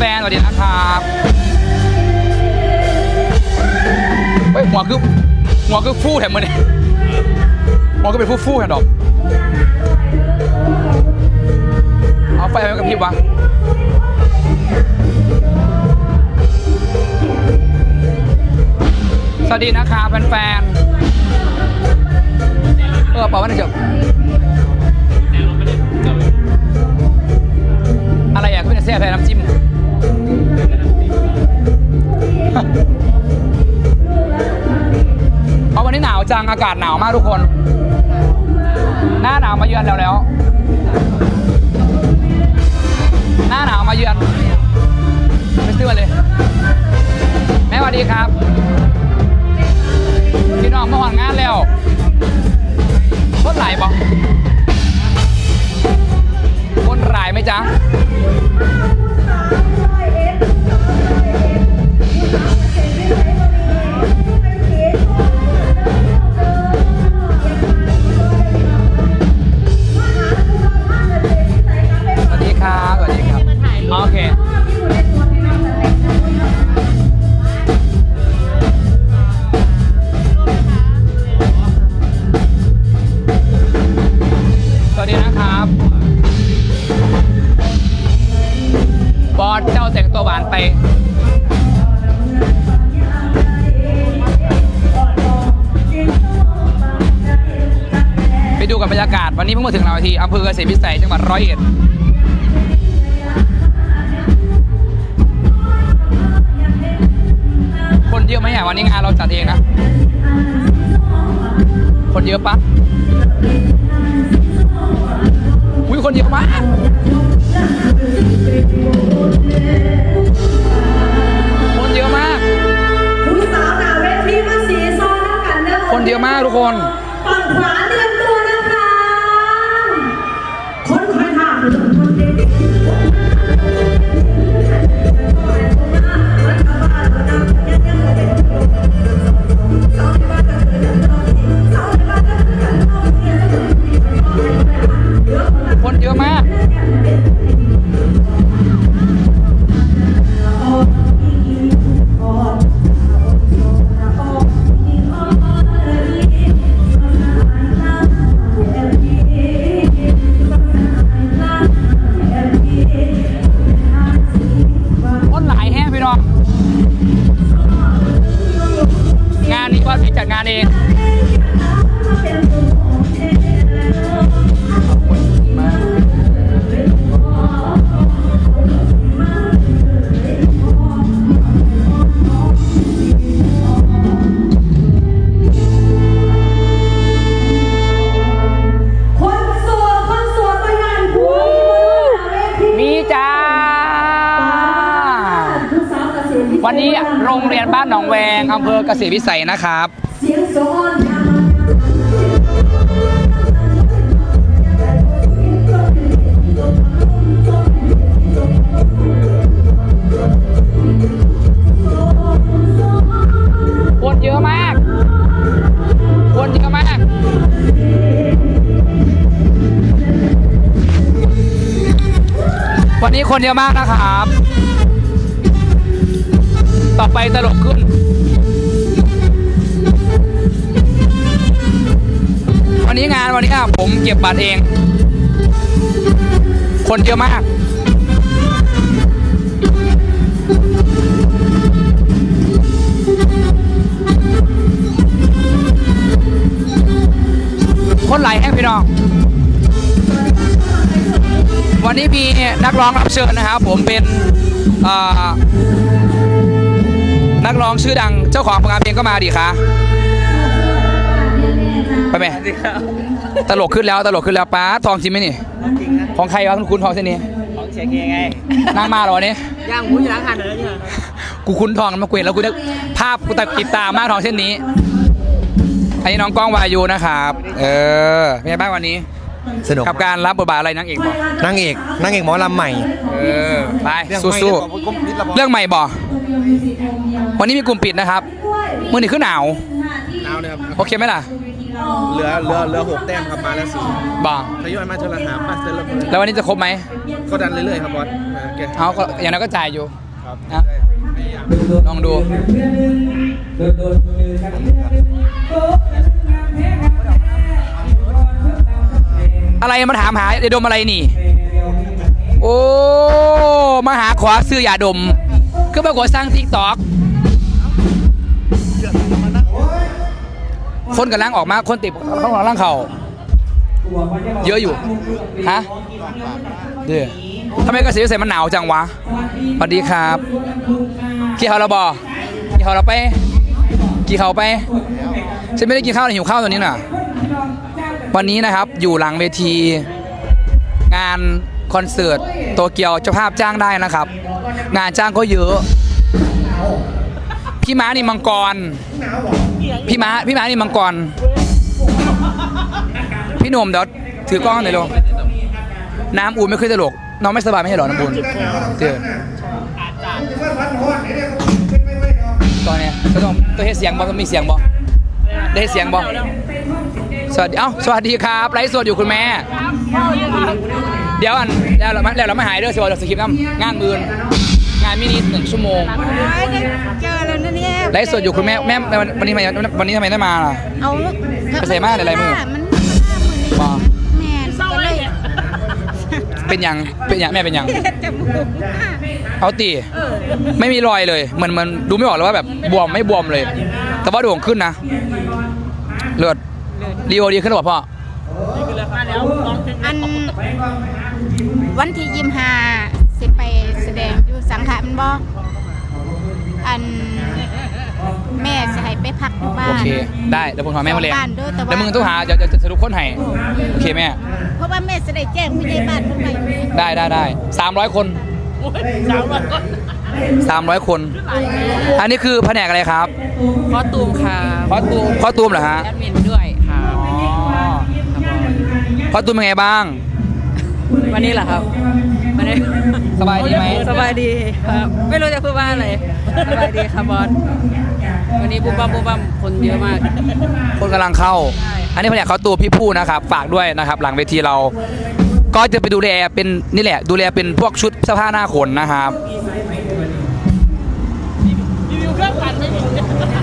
ฟนๆสวัสดีนะครับเฮ้ยหัวคือหัวคือฟู่แถมมือนี่หัวก็เป็นฟู่ฟู่แถมดอก เอาไฟไว้กับพี่วะสวัสดีนะครับแฟนๆ เออเปล่าว่าน่าจะอะไรอะก็เป็นเสียแทนน้ำจิ้ม จังอากาศหนาวมากทุกคน หน้าหนาวมาเยือนแล้วแล้ว หน้าหนาวมาเยือนไปซื้อมาเลย แม่สวัสดีครับ เยอะไหมอะวันนี้งานเราจัดเองนะ คนเยอะปะอุ้ยคนเยอะมากคนเยอะมาก ผู้สาวหนาเวทีมาสีซ้อนน้ำกันเด้อคนเยอะมากทุกคน ฝั่งขวาเตรี เภอเกษตรวิสัยนะครับเสียงโซนคนเยอะมากคนเยอะมากวันนี้คนเยอะมากนะครับ ต่อไปตลกขึ้น วันนี้งานวันนี้อะผมเก็บบัตรเอง คนเยอะมาก คนไหลแห่งพี่น้อง วันนี้มีนักร้องรับเชิญนะครับ ผมเป็นนักร้องชื่อดังเจ้าของผลงานเพลงก็มาดิคะ ไปไหมตลกขึ้นแล้วตลกขึ้นแล้วป้าทองจริงไหมนี่จริงนะของใครวะคุณคุณทองเส้นนี้ของเชียร์เกย์ไงนั่งมาเหรอวันนี้ย่างหมูอยู่ร้านอาหารเลยเนี่ยกูคุ้นทองมาเกวียนแล้วกูนึกภาพกูติดตามมากทองเส้นนี้ อันนี้น้องก้องวายุนะครับ เออเป็นไงบ้างวันนี้สนุกกับการรับบทบาทอะไรนางเอกบอกนางเอกนางเอกหมอลำใหม่ เออไปเรื่องสู้ไม่เรื่องของกรมพิษระบบๆเรื่องใหม่บอกวันนี้มีกลุ่มปิดนะครับมือหนึ่งขึ้นหนาวหนาวเลยครับโอเคไหมล่ะ เหลือเหลือเหลือหกแต้มครับมาแล้วสี่บ่ทยอยมาเทอละหาปัดเซนละหมื่นแล้ววันนี้จะครบไหมก็ดันเรื่อยๆครับบอสเออโอเคเอาก็อย่างนั้นก็จ่ายอยู่ ครับนะลองดู อะไรมาถามหาอย่าดมอะไรนี่ โอ้ มาหาขอซื้อยาดม คือปรากฏสร้างทิกตอก คนกำลังออกมาคนติดข้างหลังร่างเขาเยอะอยู่ฮะเดี๋ยวทำไมกระสีเสมันหนาวจังวะสวัสดีครับกี่เขาเราบอกี่เขาเราไปกี่เขาไปฉันไม่ได้กินข้าวหิวข้าวตัวนี้น่ะ วันนี้นะครับอยู่หลังเวที งานคอนเสิร์ตโตเกียวเจ้าภาพจ้างได้นะครับ งานจ้างก็เยอะ พี่ม้านี่มังกร พี่ม้าพี่ม้านี่มังกร พี่หนุ่มเดี๋ยวถือกล้องหน่อยลงน้ำอูนไม่ขึ้นตลก น้องไม่สบายไม่ใช่เหรอน้ำอูนเจอตอนเนี้ยก็ต้องตัวเฮ็ดเสียงบอต้องมีเสียงบอได้เฮ็ดเสียงบอสวัสดีเอ้าสวัสดีครับไลฟ์สดอยู่คุณแม่ เดี๋ยวอันแล้วเรามาแล้วเรามาหายเด้อสิว่าเราสคริปต์น้ำงานมืนงาน มินิหนึ่งชั่วโมงเจอแล้วนะเนี่ยไลฟ์สดอยู่คุณแม่แม่วันวันนี้ทำไมวันนี้ทำไมได้มาล่ะ เอาไปใส่มาอะไรมือมันมันห้ามือนี่บ่แม่ก็เลยเป็นหยังเป็นหยังแม่เป็นหยังเฮ็ดจมูกเอาตีไม่มีรอยเลยเหมือนมันดูไม่ออกเลยว่าแบบบวมไม่บวมเลย แต่ว่าโด่งขึ้นนะเลือดรีโอดีขึ้นหรือเปล่าพ่ออันวันที่ยิมหา บ่อันแม่จะให้ไปพักอยู่บ้าโอนเค ได้เดี๋ยวผมขอแม่มาเลยบ้านด้วยแต่ว่า แล้วมึงต้องหาจะจะจะสรุปคนให้โอเคแม่ เพราะว่าแม่จะได้แจ้งผู้ใหญ่บ้านเพิ่นไปได้ได้ได้สามร้อยคนสามร้อยคนอันนี้คือแผนกอะไรครับคอตูมครับคอตูมคอตูมเหรอฮะแอดมินด้วยครับคอตูมเป็นไงบ้าง วันนี้เหรอครับวันนี้ สบายดีไหมสบายดีครับ ไม่รู้จะพูดว่าอะไรสบายดีครับบอสวันนี้บุ้มบัมบุ้มบัมคนเยอะมาก คนกำลังเข้า อันนี้แผนกคอตูมพี่ผู้นะครับ ฝากด้วยนะครับ หลังเวทีเรา ก็จะไปดูแลเป็นนี่แหละ ดูแลเป็นพวกชุดเสื้อผ้าหน้าขนนะครับ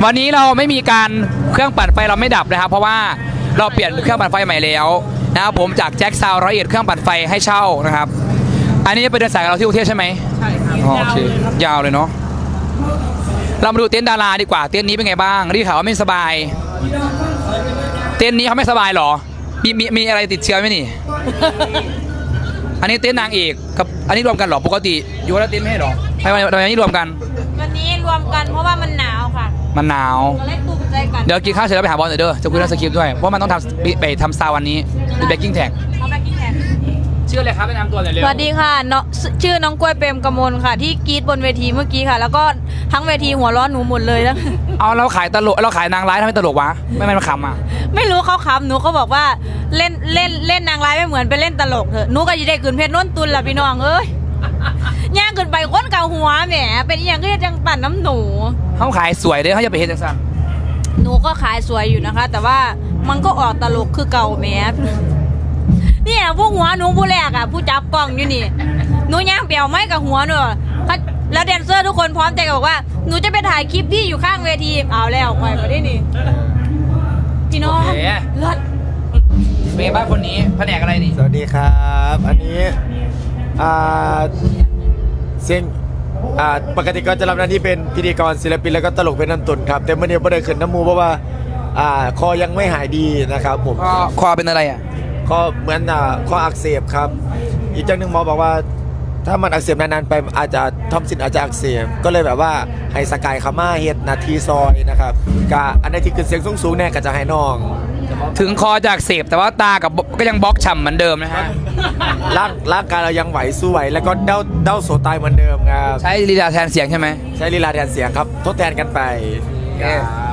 วันนี้เราไม่มีการเครื่องปั่นไฟเราไม่ดับนะครับ เพราะว่าเราเปลี่ยนเครื่องปั่นไฟใหม่แล้วนะครับผมจากแจ็คซาวร้อยเอ็ดเครื่องปั่นไฟให้เช่านะครับ อันนี้ไปเดินสายกับเราที่กรุงเทพใช่ไหมใช่ครับอ๋อโอเค ยาวเลยเนาะ เรามาดูเต็นท์ดาราดีกว่า เต็นท์นี้เป็นไงบ้างได้ข่าวว่าไม่สบาย เต็นท์นี้เขาไม่สบายเหรอ มีมีมีอะไรติดเชื้อไหมนี่ อันนี้เต็นท์นางเอกกับ อันนี้รวมกันเหรอ ปกติอยู่แล้วเต็นท์ไม่ใช่เหรอทำไมทำไมอันนี้รวมกัน วันนี้รวมกันเพราะว่ามันหนาวค่ะ มันหนาวก็เลยตุ่มใจกันเดี๋ยวกินข้าวเสร็จแล้วไปหาบอลหน่อยเด้อจะคุยเรื่องสคริปต์ด้วย เพราะมันต้องทำไปทำซาววันนี้เป็นเบกกิ้งแท็ก ชื่ออะไรครับแนะนำตัวหน่อยเร็วสวัสดีค่ะเนาะชื่อน้องกล้วยเปรมกมลค่ะ ที่กรีดบนเวทีเมื่อกี้ค่ะ แล้วก็ทั้งเวทีหัวเร้อนหนูหมดเลยแล้วเอาเราขายตลกเราขายนางร้ายทำไมตลกวะไม่ไม่มาขำอะไม่รู้เขาขำหนูเขาบอกว่าเล่นเล่นเล่นนางร้ายไม่เหมือนไปเล่นตลกเถอะหนูก็จะได้ขืนเพชรน้นตุนล่ะพี่น้องเอ้ยย่างขึ้นไปค้นเกาหัวแหมเป็นอหย่างก็จังปั่นน้ำหนู เขาขายสวยเด้อเขาจะไปเฮ็ดจังซั่นหนูก็ขายสวยอยู่นะคะ แต่ว่ามันก็ออกตลกคือเก่าแหม เนี่ยพวกหัวหนูผู้แรกอะผู้จับกล้องอยู่นี่หนูย่างเปี่ยวไม่กับหัวหนูเขาแล้วแดนเซอร์ทุกคนพร้อมใจกันบอกว่าหนูจะไปถ่ายคลิปที่อยู่ข้างเวทีเอาแล้วคอยมาได้นี่พี่น้องโอเค เลิศเป็นไงบ้างคนนี้แผนกอะไรนี่สวัสดีครับ อันนี้อ่าเสียงอ่าปกติก็จะรับหน้าที่เป็นพิธีกรศิลปินแล้วก็ตลกเป็นน้ำตุนครับ แต่เมื่อนี้ไม่ได้ขึ้นน้ำมูเพราะว่าอ่าคอยังไม่หายดีนะครับผม คอคอเป็นอะไรอะ คอเหมือนอ่าคออักเสบครับ อีกจังหนึ่งหมอบอกว่า ถ้ามันอักเสบนานๆไปอาจจะทอมซินอาจจะอักเสบก็เลยแบบว่าให้สกายขาม่าเฮ็ดนาทีซอยนะครับกะอันไหนที่ขึ้นเสียงสูงๆแน่ก็จะให้น้องถึงคอจากเสพแต่ว่าตากับก็ยังบล็อกฉ่ำเหมือนเดิมนะฮะร่างร่างกายเรายังไหวสู้ไหว แล้วก็เด้าเด้าโสตายเหมือนเดิมครับใช้ลีลาแทนเสียงใช่ไหมใช้ลีลาแทนเสียงครับ ทดแทนกันไปครับ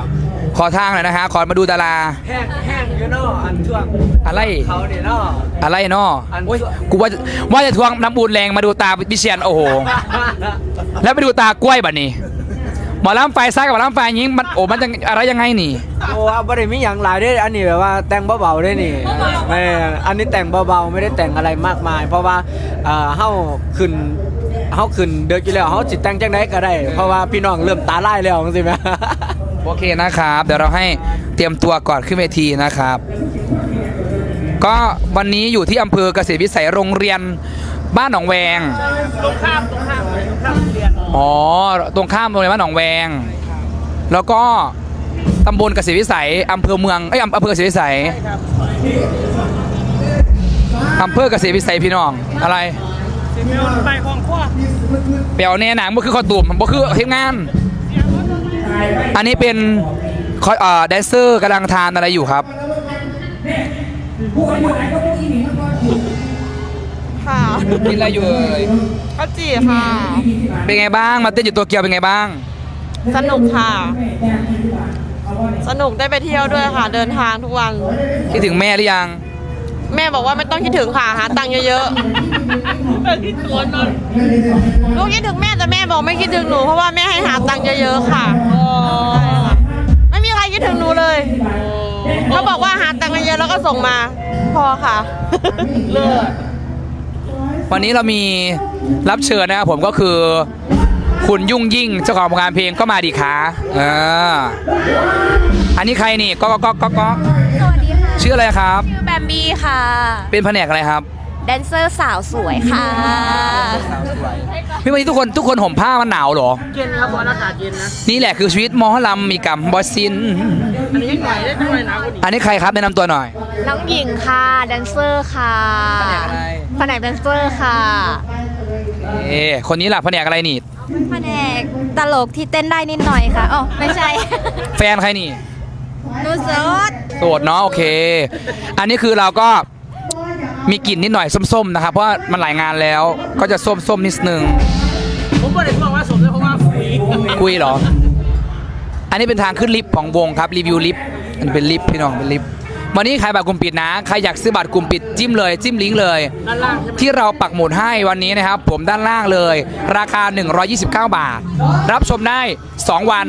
ขอทางหน่อยนะฮะขอมาดูดารา แห้งแห้งอยู่เนาะอันช่วงอะไร เขาเนี่ยเนาะอะไรเนาะอันโอ้ยกูว่าว่าจะทวงน้ำบูนแรงมาดูตาบิเชียนโอ้โห แล้วไปดูตากล้วยบัดนี้หมอลำไฟซ้ายกับหมอลำไฟยิงมันโอ้มันจะอะไรยังไงนี่ โอ้เอาบ่ได้มีหยังหลายเด้ออันนี้แบบว่าแต่งเบาๆได้นี่แม่อันนี้แต่งเบาๆไม่ได้แต่งอะไรมากมาย เพราะว่าเอ่อเฮาขึ้นเฮาขึ้นเดินอยู่แล้วเฮาสิแต่งจังไดก็ได้ เพราะว่าพี่น้องเริ่มตาลายแล้วจังซี่แหม โอเคนะครับ เดี๋ยวเราให้เตรียมตัวก่อนขึ้นเวทีนะครับ ก็วันนี้อยู่ที่อำเภอเกษตรวิสัยโรงเรียนบ้านหนองแวง ตรงข้ามตรงข้ามตรงข้ามโรงเรียนอ๋อ ตรงข้ามโรงเรียนบ้านหนองแวง แล้วก็ตำบลเกษตรวิสัยอำเภอเมืองเอ้ยอำอำเภอเกษตรวิสัยอำเภอเกษตรวิสัยพี่น้องอะไรไปของขั้ว เปียวแน่หนังบ่คือข้อตุ่มบ่คือทีมงาน อันนี้เป็นคอยเอ่อแดนเซอร์กำลังทานอะไรอยู่ครับค่ะกินอะไรอยู่เอ่ยข้าวจี่ค่ะ เป็นไงบ้าง มาเต้นอยู่ตัวเกียวเป็นไงบ้าง สนุกค่ะ สนุกได้ไปเที่ยวด้วยค่ะ เดินทางทุกวัน คิดถึงแม่หรือยัง แม่บอกว่าไม่ต้องคิดถึงค่ะหาตังค์เยอะๆลูกคิดถึงแม่แต่แม่บอกไม่คิดถึงหนูเพราะว่าแม่ให้หาตังค์เยอะๆค่ะใช่ค่ะไม่มีใครคิดถึงหนูเลยเขาบอกว่าหาตังค์เยอะๆแล้วก็ส่งมาพอค่ะเลิกวันนี้เรามีรับเชิญนะครับผมก็คือคุณยุ่งยิ่งเจ้าของผลงานเพลงก็มาดีขาเอออันนี้ใครนี่ก็ก็ก็ก็ก็สวัสดีค่ะ ชื่ออะไรครับ ชื่อแบมบี้ค่ะ เป็นแผนกอะไรครับ แดนเซอร์สาวสวยค่ะ พี่วันนี้ทุกคนทุกคนห่มผ้ามันหนาวเหรอ เย็นครับเพราะอากาศเย็นนะ นี่แหละคือชีวิตมอลำมีกรรมบอสซิน อันนี้หน่อยได้หน่อยนะคุณอันนี้ใครครับแนะนำตัวหน่อย น้องหญิงค่ะแดนเซอร์ค่ะแผนกแดนเซอร์ค่ะเอ๊คนนี้ล่ะแผนกอะไรนี่แผนกตลกที่เต้นได้นิดหน่อยค่ะอ๋อไม่ใช่ แฟนใครนี่ หนูโสดโสดเนาะโอเค อันนี้คือเราก็มีกลิ่นนิดหน่อยส้มๆนะครับเพราะว่ามันหลายงานแล้วก็จะส้มๆนิดนึงผมบ่ได้บอกว่าสมเลยเพราะว่าคุยคุยเหรอ อันนี้เป็นทางขึ้นลิฟต์ของวงครับรีวิวลิฟต์อันนเป็นลิฟต์พี่น้องเป็นลิฟต์วันนี้ขายบัตรกลุ่มปิดนะใครอยากซื้อบัตรกลุ่มปิดจิ้มเลยจิ้มลิงก์เลย ด้านล่างใช่ไหมที่เราปักหมุดให้วันนี้นะครับ ผมด้านล่างเลย ราคา 129 บาท รับชมได้ 2 วัน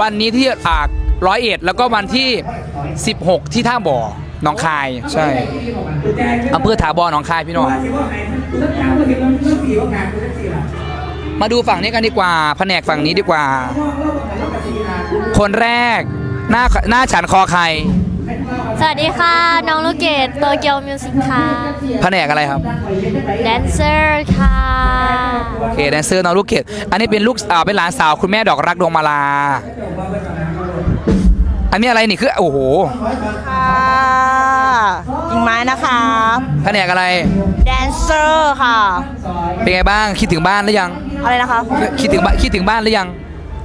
วันนี้ที่อ่า ร้อยเอ็ดแล้วก็วันที่ 16 ที่ท่าบ่อหนองคายใช่อำเภอถาบอหนองคายพี่น้องมาดูฝั่งนี้กันดีกว่า แผนกฝั่งนี้ดีกว่า คนแรกหน้าหน้าฉันคอใคร สวัสดีค่ะ น้องลูกเกดโตเกียวมิวสิกค่ะ แผนกอะไรครับ แดนเซอร์ค่ะ โอเค แดนเซอร์น้องลูกเกดอันนี้เป็นลูกอ่าเป็นหลานสาวคุณแม่ดอกรักดวงมาลา อันนี้อะไรนี่คือโอ้โหค่ะยิงไม้นะคะแผนกอะไรแดนเซอร์ค่ะ เป็นไงบ้างคิดถึงบ้านหรือยัง อะไรนะคะ คิดถึงบ้านคิดถึงบ้านหรือยัง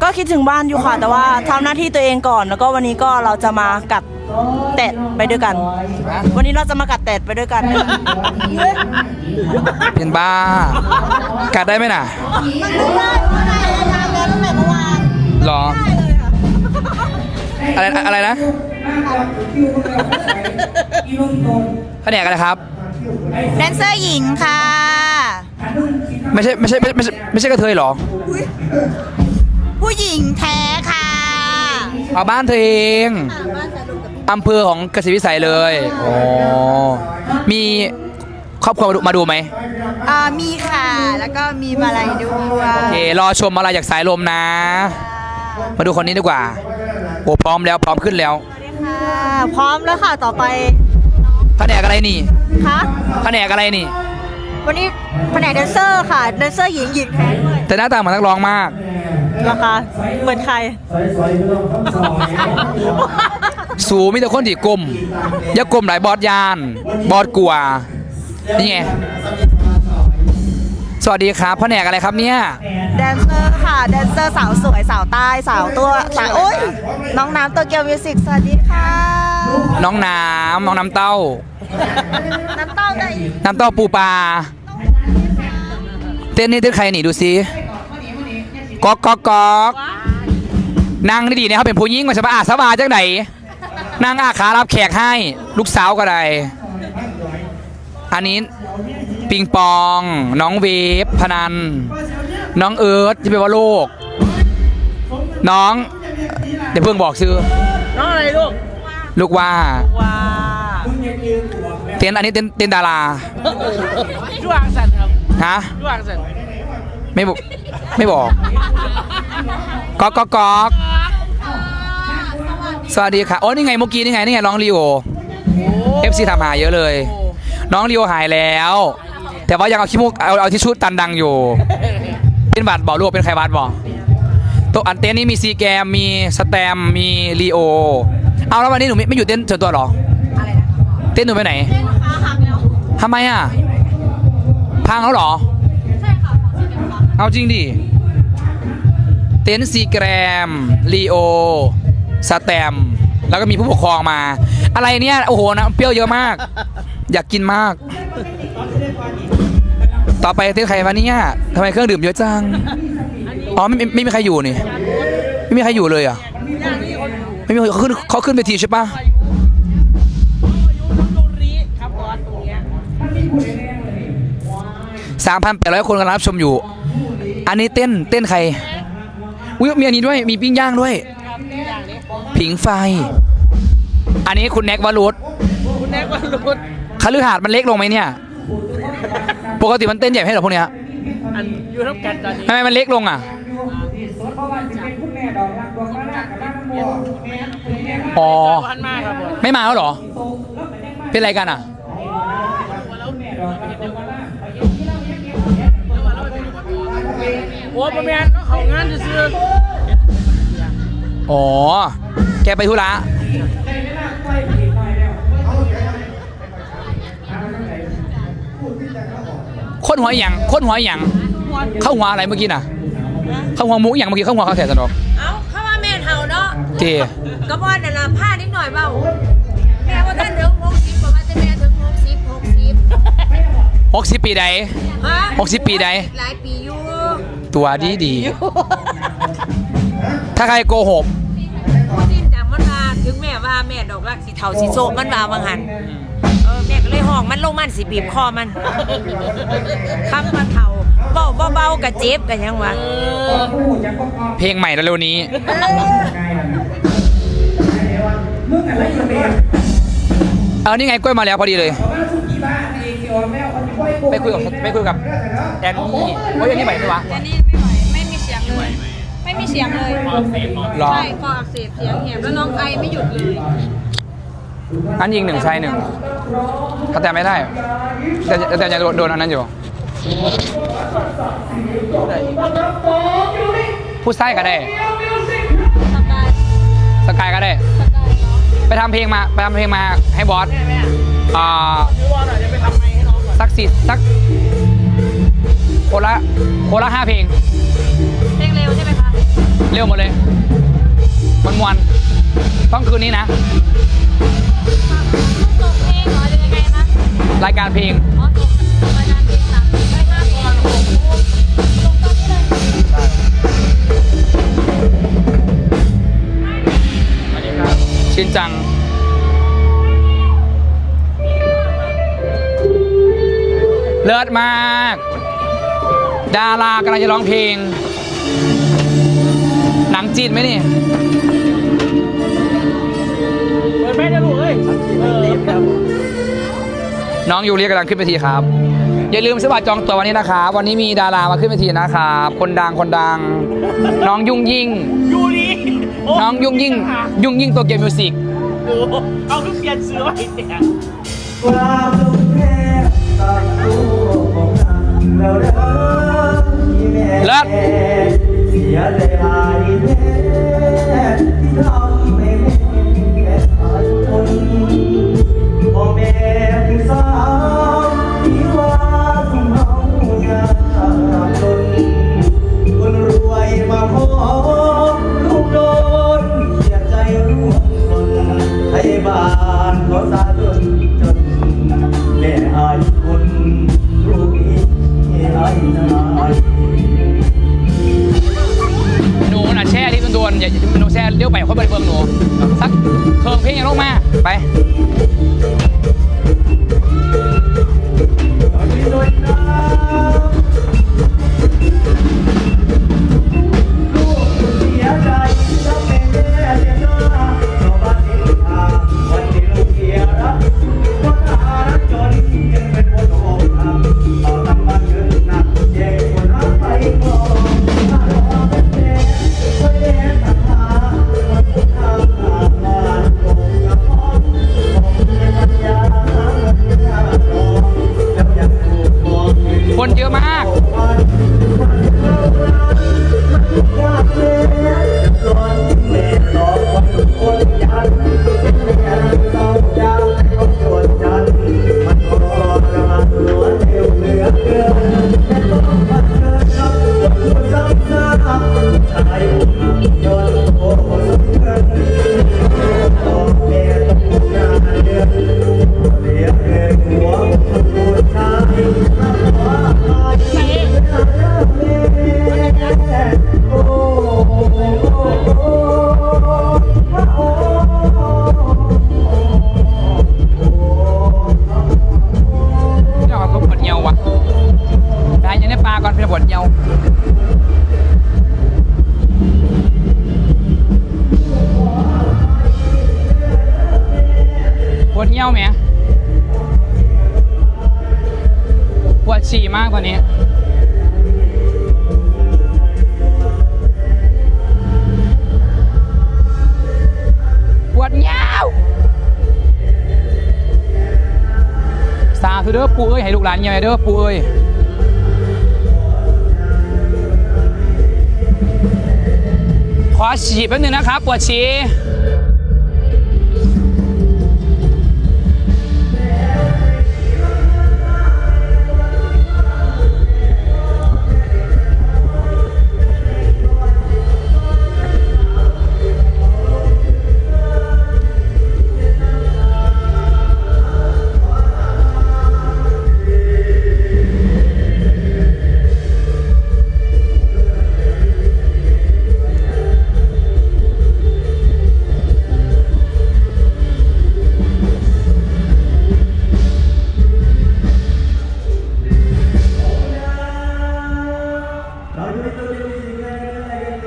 ก็คิดถึงบ้านอยู่ค่ะ แต่ว่าทำหน้าที่ตัวเองก่อน แล้วก็วันนี้ก็เราจะมากัดแตดไปด้วยกัน วันนี้เราจะมากัดแตดไปด้วยกันเป็นบ้า กัดได้ไหมน่ะหรอ อะไรอะไรนะแผนกอะไรครับ แดนเซอร์หญิงค่ะไม่ใช่ไม่ใช่ไม่ใช่ไม่ใช่ไม่ใช่กระเทยเหรอ ผู้หญิงแท้ค่ะเอาบ้านเธอเองอำเภอของเกษตรวิสัยเลยอ๋อมีครอบครัวมาดูมาดูไหมอ่ามีค่ะ แล้วก็มีมาลัยด้วยโอเครอชมอะไรจากสายลมนะ มาดูคนนี้ดีกว่า โอ้พร้อมแล้วพร้อมขึ้นแล้วค่ะพร้อมแล้วค่ะต่อไปแผนกอะไรนี่คะแผนกอะไรนี่ วันนี้แผนกแดนเซอร์ค่ะแดนเซอร์หญิงหญิงแท้ด้วยแต่หน้าตาเหมือนนักร้องมาก ราคาเหมือนใครสูมีแต่คนที่กลมอย่ากลมหลายบอสยาน บอสกลัวนี่ไง สวัสดีครับแผนกอะไรครับเนี่ย แดนเซอร์ค่ะ แดนเซอร์สาวสวยสาวใต้สาวตัวสาวโอ้ยน้องน้ำตัวเกียวมิวสิกสวัสดีค่ะน้องน้ำน้องน้ำเต้า น้ำเต้าได้อีกน้ำเต้าปูปลาเต้นนี่เต้นใครหนีดูซิก๊อกก๊อกก๊อกนางนี่ดีเนี่ยเขาเป็นผู้หญิงมาสบาอาสบาจังไหนนางอาขารับแขกให้ ลูกสาวก็ได้ อันนี้ ปิงปอง น้องเวฟพนัน น้องเอิร์ธที่เป็นว่าโลกน้องเดี๋ยวเพิ่งบอกซื้อ น้องอะไรลูก ลูกว่า ว้าเต้นอันนี้เต้นเต้นดาราดวงสันครับฮะดวงสันไม่บอกไม่บอกก๊อกก๊อกก๊อกสวัสดีค่ะ โอ้นี่ไงเมื่อกี้นี่ไงนี่ไงน้องลีโอ FC ทำหายเยอะเลย น้องลีโอหายแล้ว แต่ว่ายังเอาขี้มูกเอาเอาทิชชู่ตันดังอยู่ เป็นบัตรบอกลูกเป็นใครบัตรบอกตัวอันเต้นนี่มีซีแกมมีสแตมมีลีโอ เอาแล้ววันนี้หนูไม่ไม่อยู่เต้นส่วนตัวเหรออะไรนะเต้นหนูไปไหนทำไมอะ พังแล้วเหรอเอาจริงดิ เต็นท์ซีแกรมลีโอสแตมแล้วก็มีผู้ปกครองมา อะไรเนี่ย โอ้โหนะเปรี้ยวเยอะมาก อยากกินมาก ต่อไปเต้นท์ใครวะเนี่ยทำไมเครื่องดื่มเยอะจัง อ๋อไม่ไม่ไม่มีใครอยู่นี่ ไม่มีใครอยู่เลยอะ ไม่มีเขาขึ้นเขาขึ้นไปทีใช่ปะครับบอสตรงเนี้ยสามพันแปดร้อยคนกำลังรับชมอยู่ อันนี้เต้นเต้นใครอุ้ยมีอันนี้ด้วย มีปิ้งย่างด้วย ผิงไฟ อันนี้คุณแน็กวรุษคุณแน็กวันรุดคฤหาสน์มันเล็กลงไหมเนี่ย ปกติมันเต้นใหญ่ให้เหรอพวกเนี้ยอันอยู่ทั้งกันตอนนี้ทำไมมันเล็กลงอะอ๋อพันมากครับบอสไม่มาแล้วเหรอ เป็นอะไรกันอะโอ้ประแมนเขางานซื้ออ๋อ แกไปธุระ คนหัวอหย่างคนหัวอหย่างเข้าหัวอะไรเมื่อกี้น่ะเข้าหัวหมูอหย่างเมื่อกี้เข้าหัวเขาแถสนอกเอ้าเข้ามาแม่เฒ่าเนาะเจกระบอนน่ะล่ะผ้านิดหน่อยเบาแม่ว่าท่านถึง60ประมาณจะแม่ถึง60 60หกสิบปีใดฮะหกสิบปีใดหลายปีอยู่ตัวดีดีถ้าใครโกหกสิ้นจากมันมาถึงแม่ว่าแม่ดอกรักสีเทาสีโซะมันว่าบางหันเออ แม่ก็เลยห้องมันลงมันสิบีบคอมันคำว่าเทาเบาเบาๆกะเจ็บกันยังวะเพลงใหม่เร็วๆนี้ เออนี่ไงกล้วยมาแล้วพอดีเลย ไปคุยกับไปคุยกับแอนนี่โอ้ยอันนี้ใหม่ไหมวะ แต่นี่ไม่ไหวไม่มีเสียงเลย ไม่มีเสียงเลยรอ ใช่คออักเสบเสียงแหบแล้วน้องไอไม่หยุดเลย อันยิงหนึ่งชายหนึ่งถ้าแต่ไม่ได้ แต่แต่จะโดนอันนั้นอยู่พูดไส้ก็ได้ สกายสกายก็ได้สกายไปทำเพลงมา ไปทำเพลงมาให้บอสอ่าซื้อวอลหน่อยจะไปทำไมให้น้องก่อนสักสิสักคนละคนละห้าเพลง เพลงเร็วใช่ไหมคะ เร็วหมดเลย มันมวนๆต้องคืนนี้นะ รายการเพลงชินจังเลิศมาก ดารากำลังจะร้องเพลง หนังจีนไหมนี่เปิดแม่จะลูกเอ้ยเออ น้องยูเรียกำลังขึ้นเวทีครับ อย่าลืมซื้อบัตรจองตัววันนี้นะครับ วันนี้มีดารามาขึ้นเวทีนะครับ คนดังคนดัง น้องยุ่งยิ่ง ยูรีโน้องยุ่งยิ่ง ยุ่งยิ่งตัวเกมมิวสิก โอ้โหเอาลูกเปลี่ยนเสื้อไว้แต่เลิศ เสียใจหลายแท้ที่ทำ อย่าหนูแซ่เลี้ยวไปเขาไปเบิ่งหนูสักเพิ่มเพลงยังลงมาไปเสียนะ ธุเด้อปู่เอ้ยให้ลูกหลานเงียเด้อปู่เอ้ยขอฉีดแป๊บนึงนะครับปวดฉี่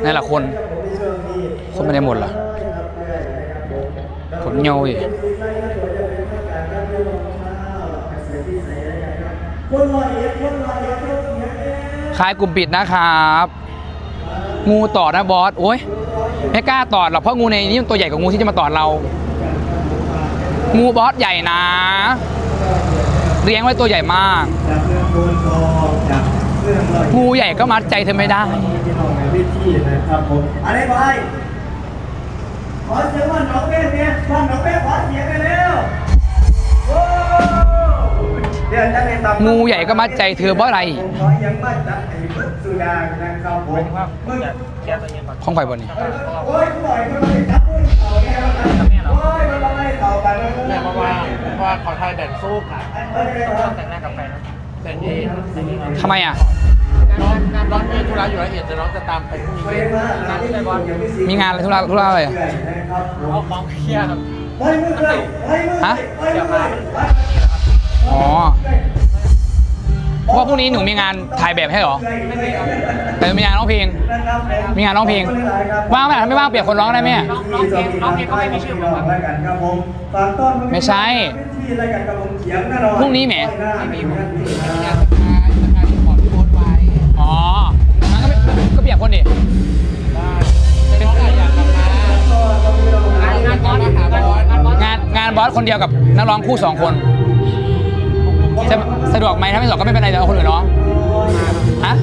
นี่แหละคน คนไม่ได้หมดเหรอคนเงาอีกขายกลุ่มปิดนะครับ งูตอดนะบอส โอ้ยไม่กล้าตอดหรอกเพราะงูในนี้มันตัวใหญ่กว่างูที่จะมาตอดเรา งูบอสใหญ่นะ เลี้ยงไว้ตัวใหญ่มาก งูใหญ่ก็มัดใจเธอไม่ได้ ครับผมอะไรไปขอเสียงว่าน้องเบ้เนี่ยว่าน้องเบ้ขอเสียงกันเร็วโอ้เดี๋ยวจะในตำงูใหญ่ก็มัดใจเธอเพราะอะไรผมขอยังมัดจับไอ้มึกสุดานะครับผมมึงของไฟบนนี้โอ้ยกูบอกให้คนมาจับมึงเอาแก้วกันโอ้ยมันมาไล่ต่อกันแม่เพราะว่าเพราะว่าขอไทยแบ่งสู้ค่ะแต่งหน้ากับแฟนแต่งนี้ทำไมอะ ร้อนมีธุระอยู่ละเอียดแต่น้องจะตามไปพรุ่งนี้งานที่ไหนบอลมีงานอะไรธุระธุระอะไรอะเอาของเคลียร์ครับไปมือเลยไปมือฮะไปมือเลยอ๋อเพราะว่าพรุ่งนี้หนูมีงานถ่ายแบบให้เหรอแต่มีงานร้องเพลง มีงานร้องเพลง ว่างไหมถ้าไม่ว่างเปลี่ยนคนร้องได้ไหมร้องเพลงร้องเพลงก็ไม่มีชื่อผมแล้วกันครับผมฝากต้อนไม่ใช่ที่รายการกับผมเขียงแน่นอนพรุ่งนี้แหม เปลี่ยนคนดิเป็นงานงานบอสคนเดียวกับนักร้องคู่สองคนจะสะดวกไหมถ้าไม่สะดวกก็ไม่เป็นไรเดี๋ยวเอาคนอื่นร้องฮะ